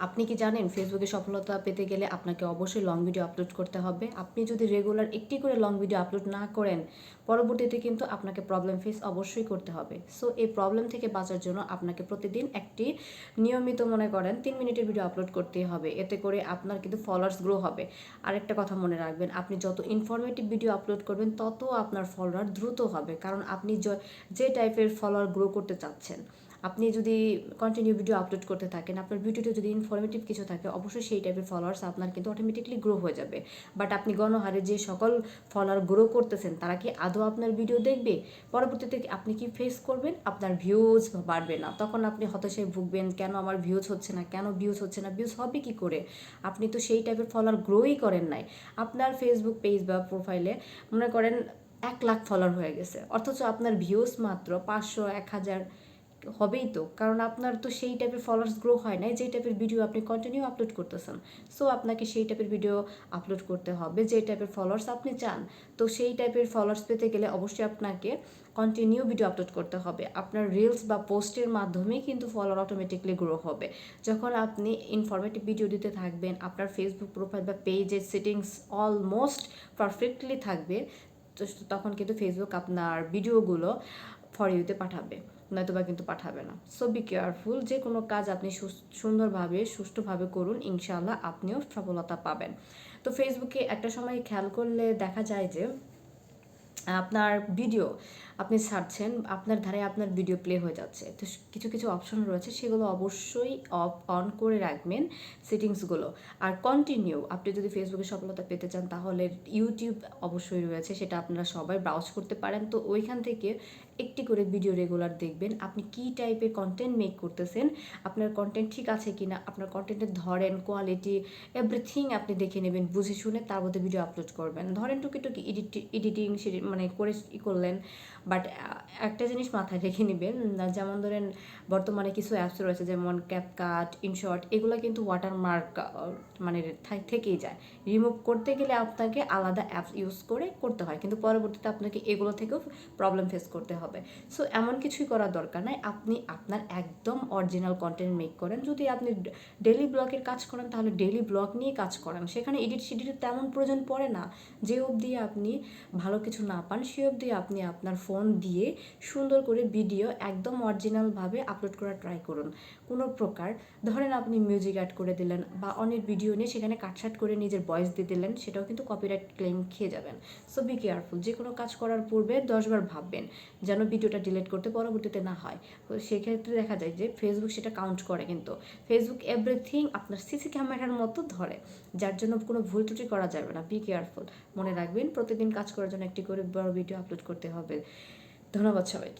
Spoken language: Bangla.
আপনি কি জানেন ফেসবুকে সফলতা পেতে গেলে আপনাকে অবশ্যই লং ভিডিও আপলোড করতে হবে। আপনি যদি রেগুলার একটি করে লং ভিডিও আপলোড না করেন, পরবর্তীতে কিন্তু আপনাকে প্রবলেম ফেস অবশ্যই করতে হবে। সো এই প্রবলেম থেকে বাঁচার জন্য আপনাকে প্রতিদিন একটি নিয়মিত মনে করেন তিন মিনিটের ভিডিও আপলোড করতেই হবে। এতে করে আপনার কিন্তু ফলোয়ার্স গ্রো হবে। আরেকটা কথা মনে রাখবেন, আপনি যত ইনফরমেটিভ ভিডিও আপলোড করবেন, তত আপনার ফলোয়ার দ্রুত হবে। কারণ আপনি য- যে টাইপের ফলোয়ার গ্রো করতে চাচ্ছেন আপনি যদি কন্টিনিউ ভিডিও আপলোড করতে থাকেন, আপনার ভিডিওতে যদি ইনফরমেটিভ কিছু থাকে, অবশ্যই সেই টাইপের ফলোয়ার্স আপনার কিন্তু অটোমেটিকলি গ্রো হয়ে যাবে। বাট আপনি গণহারে যে সকল ফলোয়ার গ্রো করতেছেন, তারা কি আদৌ আপনার ভিডিও দেখবে? পরবর্তীতে আপনি কি ফেস করবেন? আপনার ভিউজ বাড়বে না। তখন আপনি হতাশায় ভুগবেন, কেন আমার ভিউজ হচ্ছে না? কেন ভিউজ হচ্ছে না? ভিউজ হবে কি করে? আপনি তো সেই টাইপের ফলোয়ার গ্রোই করেন নাই। আপনার ফেসবুক পেজ বা প্রোফাইলে মনে করেন এক লাখ ফলোয়ার হয়ে গেছে। অথচ আপনার ভিউজ মাত্র পাঁচশো, এক হাজার হবেই তো। কারণ আপনার তো সেই টাইপের ফলোয়ার্স গ্রো হয় নাই, যেই টাইপের ভিডিও আপনি কন্টিনিউ আপলোড করতেছেন। সো আপনাকে সেই টাইপের ভিডিও আপলোড করতে হবে যে টাইপের ফলোয়ার্স আপনি চান। তো সেই টাইপের ফলোয়ার্স পেতে গেলে অবশ্যই আপনাকে কন্টিনিউ ভিডিও আপলোড করতে হবে। আপনার রিলস বা পোস্টের মাধ্যমে কিন্তু ফলোয়ার অটোমেটিকলি গ্রো হবে। যখন আপনি ইনফরমেটিভ ভিডিও দিতে থাকবেন, আপনার ফেসবুক প্রোফাইল বা পেজের সেটিংস অলমোস্ট পারফেক্টলি থাকবে তখন কিন্তু ফেসবুক আপনার ভিডিওগুলো ফর ইউতে পাঠাবে। নয়তোবা কিন্তু পাঠাবে না। সো বি কেয়ারফুল যে কোনো কাজ আপনি সুন্দরভাবে, সুষ্ঠুভাবে করুন, ইনশাআল্লাহ আপনিও সফলতা পাবেন। তো ফেসবুকে একটা সময় খেয়াল করলে দেখা যায় যে, আপনার ভিডিও আপনি ছাড়ছেন, আপনার ধারে আপনার ভিডিও প্লে হয়ে যাচ্ছে। তো কিছু কিছু অপশন রয়েছে, সেগুলো অবশ্যই অফ অন করে রাখবেন সেটিংসগুলো আর কন্টিনিউ আপনি যদি ফেসবুকে সফলতা পেতে চান, তাহলে ইউটিউব অবশ্যই রয়েছে, সেটা আপনারা সবাই ব্রাউজ করতে পারেন। তো ওইখান থেকে একটি করে ভিডিও রেগুলার দেখবেন। আপনি কি টাইপের কন্টেন্ট মেক করতেছেন? আপনার কন্টেন্ট ঠিক আছে কি না আপনার কন্টেন্টের ধরেন কোয়ালিটি এভরিথিং আপনি দেখে নেবেন, বুঝে শুনে তার মধ্যে ভিডিও আপলোড করবেন। ধরেন টুকি টুকি এডিট মানে করে ই করলেন বাট একটা জিনিস মাথায় রেখে নেবেন যেমন ধরেন বর্তমানে কিছু অ্যাপস রয়েছে, যেমন ক্যাপকাট ইনশর্ট এগুলো কিন্তু ওয়াটারমার্ক মানে থা- থেকেই যায়। রিমুভ করতে গেলে আপনাকে আলাদা অ্যাপস ইউজ করে করতে হয়, কিন্তু পরবর্তীতে আপনাকে এগুলো থেকেও প্রবলেম ফেস করতে হবে। সো এমন কিছুই করার দরকার নাই। আপনি আপনার একদম অরিজিনাল কন্টেন্ট মেক করেন। যদি আপনি ডেলি ব্লগের কাজ করেন, তাহলে ডেলি ব্লগ নিয়ে কাজ করেন। সেখানে এডিট শিডিটের তেমন প্রয়োজন পড়ে না। যে অবধি আপনি ভালো কিছু না পান, সে অবধি আপনি আপনার ফোন দিয়ে সুন্দর করে ভিডিও একদম অরিজিনালভাবে আপলোড করার ট্রাই করুন। কোনো প্রকার, ধরেন আপনি মিউজিক অ্যাড করে দিলেন বা অনেক ভিডিও নিয়ে সেখানে কাটসাট করে নিজের ভয়েস দিয়ে দিলেন, সেটাও কিন্তু কপিরাইট ক্লেম খেয়ে যাবেন। সো বি কেয়ারফুল যে কোনো কাজ করার পূর্বে দশবার ভাববেন যেন ভিডিওটা ডিলিট করতে পরবর্তীতে না হয়। তো সেক্ষেত্রে দেখা যায় যে ফেসবুক সেটা কাউন্ট করে কিন্তু। ফেসবুক এভরিথিং আপনার সিসি ক্যামেরার মতো ধরে। যার জন্য কোনো ভুল ত্রুটি করা যাবে না। বি কেয়ারফুল মনে রাখবেন, প্রতিদিন কাজ করার জন্য একটি করে বড় ভিডিও আপলোড করতে হবে। ধন্যবাদ সবাইকে।